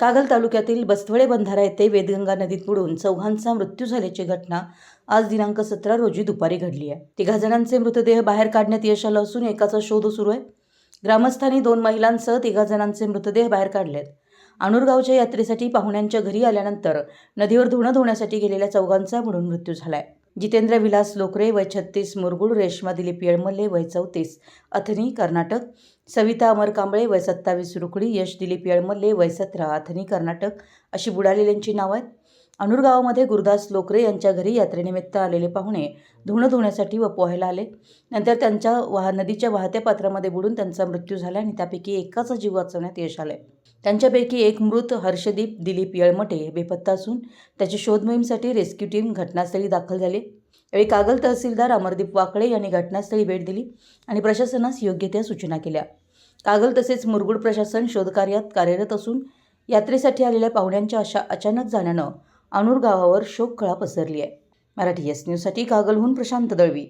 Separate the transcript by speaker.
Speaker 1: कागल तालुक्यातील बस्तवडे बंधारा येथे वेदगंगा नदीत बुडून चौघांचा मृत्यू झाल्याची घटना आज दिनांक सतरा रोजी दुपारी घडली आहे. तिघा जणांचे मृतदेह बाहेर काढण्यात यश आलं असून एकाचा शोध सुरू आहे. ग्रामस्थांनी दोन महिलांसह तिघा जणांचे मृतदेह बाहेर काढलेत. आणूरगावच्या यात्रेसाठी पाहुण्यांच्या घरी आल्यानंतर नदीवर धुणं धुण्यासाठी गेलेल्या चौघांचा बुडून मृत्यू झालाय. जितेंद्र विलास लोकरे वय छत्तीस मुरगुड रेश्मा दिलीप येळमल्ले वय चौतीस अथनी कर्नाटक सविता अमर कांबळे वय सत्तावीस रुकडी यश दिलीप येळमल्ले वय सतरा अथनी कर्नाटक अशी बुडालेल्यांची नावं आहेत. अनुरगावामध्ये गुरुदास लोकरे यांच्या घरी यात्रेनिमित्त आलेले पाहुणे धुणं धुण्यासाठी व पोहायला आले. नंतर त्यांच्या वाह नदीच्या वाहत्या पात्रामध्ये बुडून त्यांचा मृत्यू झाला आणि त्यापैकी एकाचा जीव वाचवण्यात यश आलंय. त्यांच्यापैकी एक मृत हर्षदीप दिलीप येळमटे हे बेपत्ता असून त्याची शोधमोहीमसाठी रेस्क्यू टीम घटनास्थळी दाखल झाली. यावेळी कागल तहसीलदार अमरदीप वाकळे यांनी घटनास्थळी भेट दिली आणि प्रशासनास योग्य त्या सूचना केल्या. कागल तसेच मुरगुड प्रशासन शोधकार्यात कार्यरत असून यात्रेसाठी आलेल्या पाहुण्यांच्या अशा अचानक जाण्यानं अणूर गावावर शोककळा पसरली आहे मराठी एस न्यूजसाठी कागलहून प्रशांत दळवी.